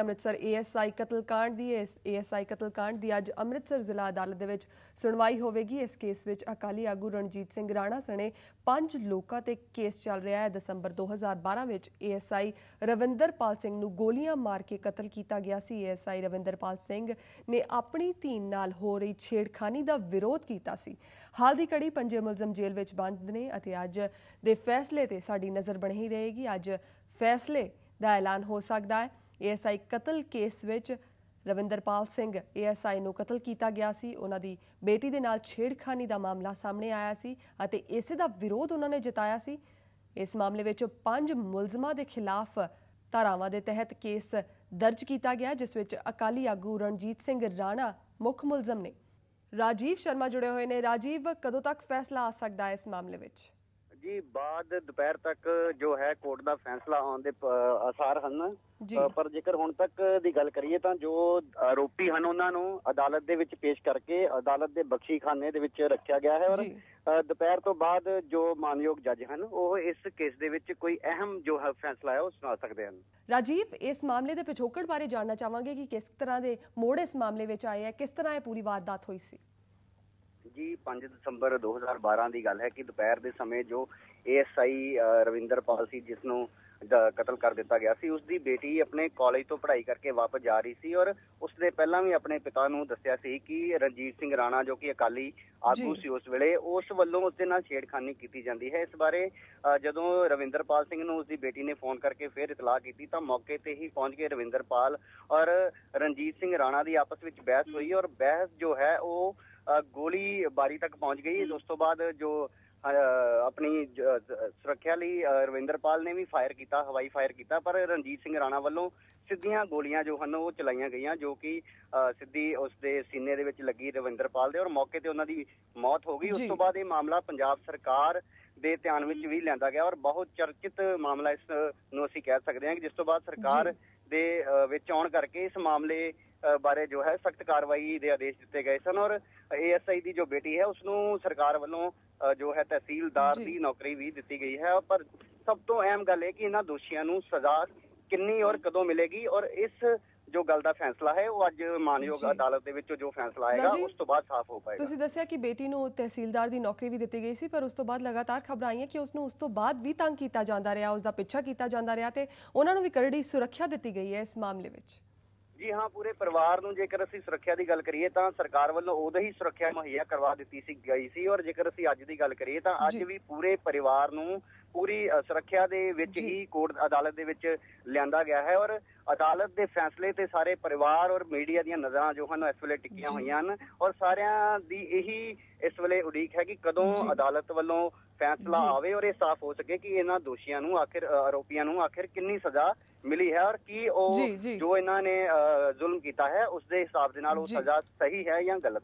Amritsar ASI ਕਾਂਡ ਦੀ ASI ਕਤਲकांड ਦੀ ਅੱਜ ਅੰਮ੍ਰਿਤਸਰ ਜ਼ਿਲ੍ਹਾ ਅਦਾਲਤ ਦੇ ਵਿੱਚ ਸੁਣਵਾਈ ਹੋਵੇਗੀ। ਇਸ ਕੇਸ ਵਿੱਚ ਅਕਾਲੀ ਆਗੂ ਰਣਜੀਤ ਸਿੰਘ ਰਾਣਾ ਸਣੇ ਪੰਜ ਲੋਕਾਂ ਤੇ ਕੇਸ ਚੱਲ ਰਿਹਾ ਹੈ। ਦਸੰਬਰ 2012 ਵਿੱਚ ਏਐਸਆਈ ਰਵਿੰਦਰਪਾਲ ਸਿੰਘ ਨੂੰ ਗੋਲੀਆਂ ਮਾਰ ਕੇ ਕਤਲ ਕੀਤਾ ਗਿਆ ਸੀ। ਏਐਸਆਈ ਰਵਿੰਦਰਪਾਲ ਸਿੰਘ ਨੇ ਆਪਣੀ ਧੀ ਨਾਲ ਹੋ ਰਹੀ ਛੇੜਖਾਨੀ ਦਾ ਵਿਰੋਧ ਕੀਤਾ ਸੀ। ਹਾਲ ਦੀ ਕੜੀ ਪੰਜੇ ਮੁਲਜ਼ਮ ਜੇਲ੍ਹ ਵਿੱਚ ਬੰਦ ਨੇ ਅਤੇ ਅੱਜ ਦੇ ਫੈਸਲੇ ਤੇ ਸਾਡੀ ਨਜ਼ਰ ਬਣੀ ਰਹੇਗੀ। ਅੱਜ ਫੈਸਲੇ ਦਾ ਐਲਾਨ ਹੋ ਸਕਦਾ ਹੈ। ਏਐਸਆਈ ਕਤਲ ਕੇਸ ਵਿੱਚ ਰਵਿੰਦਰਪਾਲ ਸਿੰਘ ਏਐਸਆਈ ਨੂੰ ਕਤਲ ਕੀਤਾ ਗਿਆ ਸੀ। ਉਹਨਾਂ ਦੀ ਬੇਟੀ ਦੇ ਨਾਲ ਛੇੜਖਾਨੀ ਦਾ ਮਾਮਲਾ ਸਾਹਮਣੇ ਆਇਆ ਸੀ ਅਤੇ ਇਸੇ ਦਾ ਵਿਰੋਧ ਉਹਨਾਂ ਨੇ ਜਤਾਇਆ ਸੀ। ਇਸ ਮਾਮਲੇ ਵਿੱਚ ਪੰਜ ਮੁਲਜ਼ਮਾਂ ਦੇ ਖਿਲਾਫ ਧਾਰਾਵਾਂ ਦੇ ਤਹਿਤ ਕੇਸ ਦਰਜ ਕੀਤਾ ਗਿਆ, ਜਿਸ ਵਿੱਚ ਅਕਾਲੀ ਆਗੂ ਰਣਜੀਤ ਸਿੰਘ ਰਾਣਾ ਮੁੱਖ ਮੁਲਜ਼ਮ ਨੇ। ਰਾਜੀਵ ਸ਼ਰਮਾ ਜੁੜੇ ਹੋਏ ਨੇ। ਰਾਜੀਵ, ਕਦੋਂ ਤੱਕ ਫੈਸਲਾ ਆ ਸਕਦਾ ਹੈ ਇਸ ਮਾਮਲੇ ਵਿੱਚ? ਜੀ ਬਾਅਦ ਦੁਪਹਿਰ ਤੱਕ ਜੋ ਹੈ ਕੋਰਟ ਦਾ ਫੈਸਲਾ ਆਉਣ ਦੇ ਆਸਾਰ ਹਨ। ਪਰ ਜੇਕਰ ਹੁਣ ਤੱਕ ਦੀ ਗੱਲ ਕਰੀਏ ਤਾਂ ਜੋ ਆਰੋਪੀ ਹਨ ਉਹਨਾਂ ਨੂੰ ਅਦਾਲਤ ਦੇ ਵਿੱਚ ਪੇਸ਼ ਕਰਕੇ ਅਦਾਲਤ ਦੇ ਬਖਸ਼ੀਖਾਨੇ ਦੇ ਵਿੱਚ ਰੱਖਿਆ ਗਿਆ ਹੈ ਔਰ ਦੁਪਹਿਰ ਤੋਂ ਬਾਅਦ ਜੋ ਮਾਨਯੋਗ ਜੱਜ ਹਨ ਉਹ ਇਸ ਕੇਸ ਦੇ ਵਿੱਚ ਕੋਈ ਅਹਿਮ ਜੋ ਹੈ ਫੈਸਲਾ ਹੈ ਉਹ ਸੁਣਾ ਸਕਦੇ ਹਨ। ਰਾਜੀਵ ਇਸ ਮਾਮਲੇ ਦੇ ਪਿਛੋਕੜ ਬਾਰੇ ਜਾਣਨਾ ਚਾਹਾਂਗੇ ਕਿ ਕਿਸ ਤਰ੍ਹਾਂ ਦੇ ਮੋੜ ਇਸ ਮਾਮਲੇ ਵਿੱਚ ਆਏ ਹੈ ਕਿਸ ਤਰ੍ਹਾਂ ਇਹ ਪੂਰੀ ਵਾਰਦਾਤ ਹੋਈ ਸੀ? ਜੀ 5 ਦਸੰਬਰ 2012 ਦੀ ਗੱਲ ਹੈ ਕਿ ਦੁਪਹਿਰ ਦੇ ਸਮੇਂ ਜੋ ਏਐਸਆਈ ਰਵਿੰਦਰਪਾਲ ਸੀ ਜਿਸ ਨੂੰ ਕਤਲ ਕਰ ਦਿੱਤਾ ਗਿਆ ਸੀ ਉਸ ਦੀ ਬੇਟੀ ਆਪਣੇ ਕਾਲਜ ਤੋਂ ਪੜ੍ਹਾਈ ਕਰਕੇ ਵਾਪਸ ਜਾ ਰਹੀ ਸੀ ਔਰ ਉਸ ਨੇ ਪਹਿਲਾਂ ਵੀ ਆਪਣੇ ਪਿਤਾ ਨੂੰ ਦੱਸਿਆ ਸੀ ਕਿ ਰਣਜੀਤ ਸਿੰਘ ਰਾਣਾ ਜੋ ਕਿ ਅਕਾਲੀ ਆਗੂ। ਸੀ ਉਸ ਵੇਲੇ ਉਸ ਵੱਲੋਂ ਉਸ ਦੇ ਨਾਲ ਛੇੜਖਾਨੀ ਕੀਤੀ ਜਾਂਦੀ ਹੈ ਇਸ ਬਾਰੇ ਜਦੋਂ ਰਵਿੰਦਰਪਾਲ ਸਿੰਘ ਨੂੰ ਉਸ ਦੀ ਬੇਟੀ ਨੇ ਫੋਨ ਕਰਕੇ ਫਿਰ ਇਤਲਾਹ ਕੀਤੀ ਤਾਂ ਮੌਕੇ ਤੇ ਹੀ ਪਹੁੰਚ ਗਏ ਰਵਿੰਦਰਪਾਲ ਔਰ ਰਣਜੀਤ ਸਿੰਘ ਰਾਣਾ ਦੀ ਆਪਸ ਵਿੱਚ ਬਹਿਸ ਹੋਈ ਔਰ ਬਹਿਸ ਜੋ ਹੈ ਉਹ ਗੋਲੀ ਬਾਰੀ ਤੱਕ ਪਹੁੰਚ ਗਈ। ਉਸ ਤੋਂ ਬਾਅਦ ਜੋ ਆਪਣੀ ਸੁਰੱਖਿਆ ਲਈ ਰਵਿੰਦਰਪਾਲ ਨੇ ਵੀ ਫਾਇਰ ਕੀਤਾ ਹਵਾਈ ਫਾਇਰ ਕੀਤਾ ਪਰ ਰਣਜੀਤ ਸਿੰਘ ਰਾਣਾ ਵੱਲੋਂ ਸਿੱਧੀਆਂ ਗੋਲੀਆਂ ਜੋ ਹਨ ਉਹ ਚਲਾਈਆਂ ਗਈਆਂ ਜੋ ਕਿ ਸਿੱਧੀ ਉਸ ਦੇ ਸੀਨੇ ਦੇ ਵਿੱਚ ਲੱਗੀ ਰਵਿੰਦਰਪਾਲ ਦੇ ਔਰ ਮੌਕੇ ਤੇ ਉਹਨਾਂ ਦੀ ਮੌਤ ਹੋ ਗਈ। ਉਸ। ਤੋਂ ਬਾਅਦ ਇਹ ਮਾਮਲਾ ਪੰਜਾਬ ਸਰਕਾਰ ਦੇ ਧਿਆਨ ਵਿੱਚ ਵੀ ਲਿਆਂਦਾ ਗਿਆ ਔਰ ਬਹੁਤ ਚਰਚਿਤ ਮਾਮਲਾ ਇਸ ਨੂੰ ਅਸੀਂ ਕਹਿ ਸਕਦੇ ਹਾਂ ਕਿ ਜਿਸ ਤੋਂ ਬਾਅਦ ਸਰਕਾਰ। ਦੇ ਵਿੱਚ ਆਉਣ ਕਰਕੇ ਇਸ ਮਾਮਲੇ ਬਾਰੇ ਜੋ ਹੈ ਸਖਤ ਕਾਰਵਾਈ ਦੇ ਆਦੇਸ਼ ਦਿੱਤੇ ਗਏ ਸਨ ਔਰ ਏਐਸਆਈ ਦੀ ਜੋ ਬੇਟੀ ਹੈ ਉਸ ਨੂੰ ਸਰਕਾਰ ਵੱਲੋਂ ਜੋ ਹੈ ਤਹਿਸੀਲਦਾਰ। ਦੀ ਨੌਕਰੀ ਵੀ ਦਿੱਤੀ ਗਈ ਹੈ ਪਰ ਸਭ ਤੋਂ ਅਹਿਮ ਗੱਲ ਇਹ ਕਿ ਇਹਨਾਂ ਦੋਸ਼ੀਆਂ ਨੂੰ ਸਜ਼ਾ ਕਿੰਨੀ ਔਰ ਕਦੋਂ ਮਿਲੇਗੀ ਔਰ ਇਸ ਜੋ ਗੱਲ ਦਾ ਫੈਸਲਾ ਹੈ ਉਹ ਅੱਜ ਮਾਨਯੋਗ। ਅਦਾਲਤ ਦੇ ਵਿੱਚ ਜੋ ਫੈਸਲਾ ਆਏਗਾ ਉਸ ਤੋਂ ਬਾਅਦ ਸਾਫ਼ ਹੋ ਪਾਏਗਾ ਤੁਸੀਂ ਦੱਸਿਆ ਕਿ ਬੇਟੀ ਨੂੰ ਤਹਿਸੀਲਦਾਰ ਦੀ ਨੌਕਰੀ ਵੀ ਦਿੱਤੀ ਗਈ ਸੀ ਪਰ ਉਸ ਤੋਂ ਬਾਅਦ ਲਗਾਤਾਰ ਖਬਰਾਂ ਆਈਆਂ ਕਿ ਉਸ ਨੂੰ ਉਸ ਤੋਂ ਬਾਅਦ ਵੀ ਤੰਗ ਕੀਤਾ ਜਾਂਦਾ ਰਿਹਾ ਉਸ ਦਾ ਪਿੱਛਾ ਕੀਤਾ ਜਾਂਦਾ ਰਿਹਾ ਤੇ ਉਹਨਾਂ ਨੂੰ ਵੀ ਕਰੜੀ ਸੁਰੱਖਿਆ ਦਿੱਤੀ ਗਈ ਹੈ ਇਸ ਮਾਮਲੇ ਵਿੱਚ ਜੀ ਹਾਂ ਪੂਰੇ ਪਰਿਵਾਰ ਨੂੰ ਜੇਕਰ ਅਸੀਂ ਸੁਰੱਖਿਆ ਦੀ ਗੱਲ ਕਰੀਏ ਤਾਂ ਸਰਕਾਰ ਵੱਲੋਂ ਉਦੋਂ ਹੀ ਸੁਰੱਖਿਆ ਮੁਹੱਈਆ ਕਰਵਾ ਦਿੱਤੀ ਸੀ ਗਈ ਸੀ ਔਰ ਜੇਕਰ ਅਸੀਂ ਅੱਜ ਦੀ ਗੱਲ ਕਰੀਏ ਤਾਂ ਅੱਜ। ਵੀ ਪੂਰੇ ਪਰਿਵਾਰ ਨੂੰ ਪੂਰੀ ਸੁਰੱਖਿਆ ਦੇ ਵਿੱਚ। ਹੀ ਕੋਰਟ ਅਦਾਲਤ ਦੇ ਵਿੱਚ ਲਿਆਂਦਾ ਗਿਆ ਹੈ ਔਰ ਅਦਾਲਤ ਦੇ ਫੈਸਲੇ ਤੇ ਸਾਰੇ ਪਰਿਵਾਰ ਔਰ ਮੀਡੀਆ ਦੀਆਂ ਨਜ਼ਰਾਂ ਜੋ ਹਨ ਇਸ ਵੇਲੇ ਟਿਕੀਆਂ। ਹੋਈਆਂ ਹਨ ਔਰ ਸਾਰਿਆਂ ਦੀ ਇਹੀ ਇਸ ਵੇਲੇ ਉਡੀਕ ਹੈ ਕਿ ਕਦੋਂ। ਅਦਾਲਤ ਵੱਲੋਂ ਫੈਸਲਾ। ਆਵੇ ਔਰ ਇਹ ਸਾਫ਼ ਹੋ ਸਕੇ ਕਿ ਇਹਨਾਂ ਦੋਸ਼ੀਆਂ ਨੂੰ ਆਖਿਰ ਆਰੋਪੀਆਂ ਨੂੰ ਆਖਿਰ ਕਿੰਨੀ ਸਜ਼ਾ ਮਿਲੀ ਹੈ ਔਰ ਕੀ ਉਹ ਜੀ, ਇਹਨਾਂ ਨੇ ਜ਼ੁਲਮ ਕੀਤਾ ਹੈ ਉਸ ਦੇ ਹਿਸਾਬ ਦੇ ਨਾਲ ਉਹ। ਸਜ਼ਾ ਸਹੀ ਹੈ ਜਾਂ ਗਲਤ